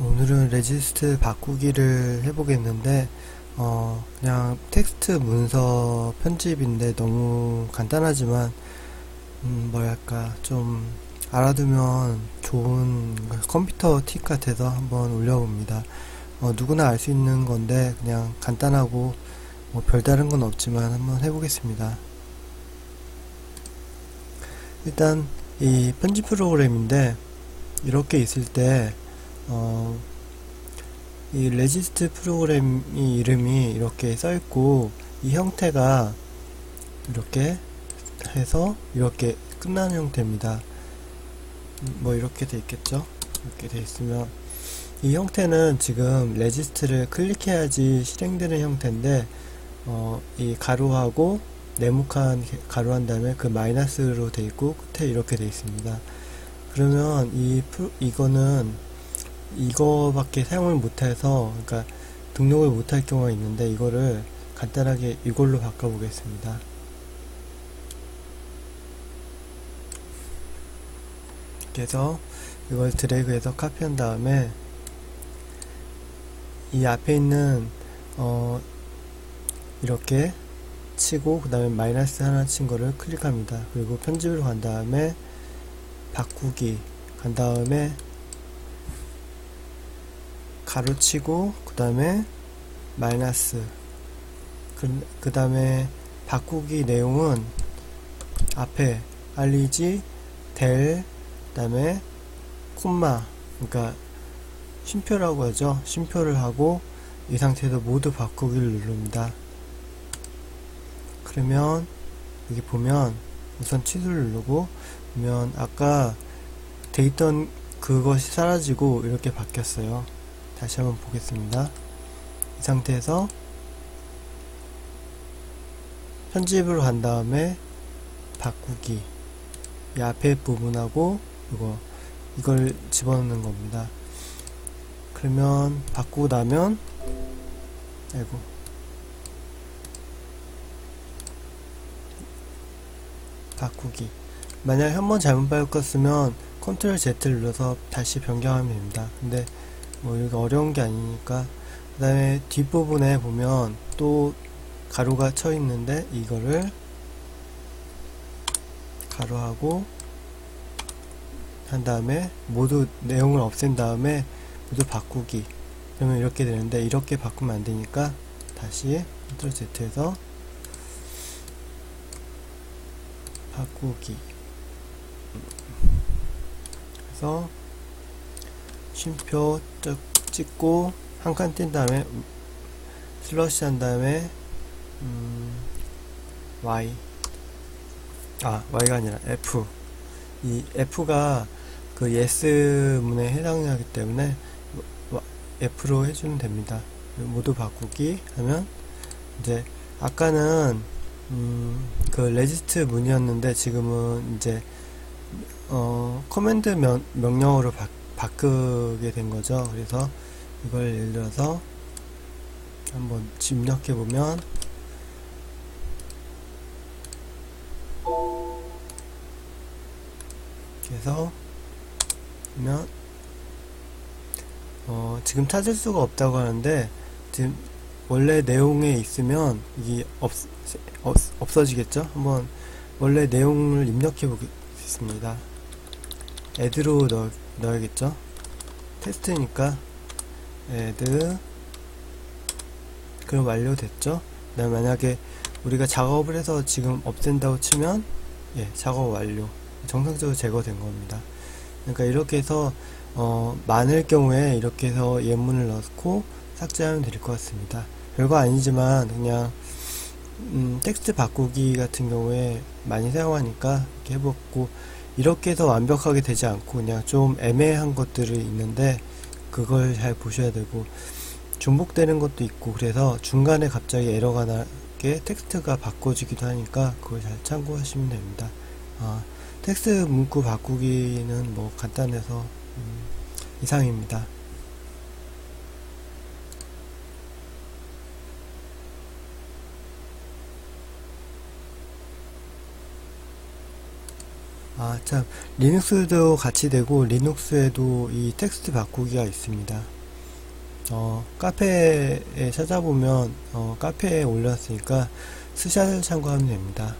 오늘은 레지스트 바꾸기를 해보겠는데 어 그냥 텍스트 문서 편집인데 너무 간단하지만 음 뭐랄까 좀 알아두면 좋은 컴퓨터 팁 같아서 한번 올려봅니다. 어 누구나 알 수 있는 건데 그냥 간단하고 뭐 별다른 건 없지만 한번 해보겠습니다. 일단 이 편집 프로그램인데 이렇게 있을 때 어, 이 레지스트 프로그램이 이름이 이렇게 써 있고 이 형태가 이렇게 해서 이렇게 끝나는 형태입니다. 음, 뭐 이렇게 돼 있겠죠? 이렇게 돼 있으면 이 형태는 지금 레지스트를 클릭해야지 실행되는 형태인데 어, 이 가로하고 네모칸 가로한 다음에 그 마이너스로 돼 있고 끝에 이렇게 돼 있습니다. 그러면 이 프로, 이거는 이거밖에 사용을 못해서 그러니까 등록을 못할 경우가 있는데 이거를 간단하게 이걸로 바꿔보겠습니다. 그래서 이걸 드래그해서 카피한 다음에 이 앞에 있는 어 이렇게 치고 그 다음에 마이너스 하나 친 거를 클릭합니다. 그리고 편집으로 간 다음에 바꾸기 간 다음에 가로치고 그 다음에 마이너스. 그, 그 다음에 바꾸기 내용은 앞에 알리지 델 그다음에 콤마. 그러니까 쉼표라고 하죠. 쉼표를 하고 이 상태에서 모두 바꾸기를 누릅니다. 그러면 여기 보면 우선 취소를 누르고 보면 아까 돼 있던 그것이 사라지고 이렇게 바뀌었어요 다시 한번 보겠습니다 이 상태에서 편집으로 간 다음에 바꾸기 이 앞에 부분하고 이거 이걸 집어넣는 겁니다. 그러면 바꾸고 나면 아이고 바꾸기 만약 한번 잘못 바꿨으면 컨트롤 Z를 눌러서 다시 변경하면 됩니다. 근데 뭐 이게 어려운 게 아니니까. 그 다음에 뒷부분에 보면 또 가로가 쳐 있는데 이거를 가로하고 한 다음에 모두 내용을 없앤 다음에 모두 바꾸기. 그러면 이렇게 되는데 이렇게 바꾸면 안 되니까 다시 컨트롤 Z에서 바꾸기. 그래서 쉼표 쭉 찍고 한칸뗀 다음에 슬러시 한 다음에 음, Y 아 Y가 아니라 F 이 F가 그 yes 문에 해당하기 때문에 F로 해주면 됩니다. 모두 바꾸기 하면 이제 아까는 음, 그 레지스트 문이었는데 지금은 이제 어, 커맨드 명, 명령어로 바, 바꾸게 된 거죠. 그래서 이걸 예를 들어서 한번 입력해 보면 그래서 보면 어, 지금 찾을 수가 없다고 하는데 지금 원래 내용에 있으면 이게 없, 없, 없어지겠죠? 한번 원래 내용을 입력해 보겠습니다. 애드로 넣, 넣어야겠죠? 테스트니까 애드 그럼 완료됐죠? 그다음 만약에 우리가 작업을 해서 지금 없앤다고 치면 예 작업 완료 정상적으로 제거된 겁니다. 그러니까 이렇게 해서 어, 많을 경우에 이렇게 해서 예문을 넣고 삭제하면 될 것 같습니다. 별거 아니지만 그냥 음, 텍스트 바꾸기 같은 경우에 많이 사용하니까 이렇게 해봤고 이렇게 해서 완벽하게 되지 않고 그냥 좀 애매한 것들이 있는데 그걸 잘 보셔야 되고 중복되는 것도 있고 그래서 중간에 갑자기 에러가 나게 텍스트가 바꿔지기도 하니까 그걸 잘 참고하시면 됩니다. 아, 텍스트 문구 바꾸기는 뭐 간단해서 음, 이상입니다. 아, 참, 리눅스도 같이 되고, 리눅스에도 이 텍스트 바꾸기가 있습니다. 어, 카페에 찾아보면, 어, 카페에 올렸으니까 스샷을 참고하면 됩니다.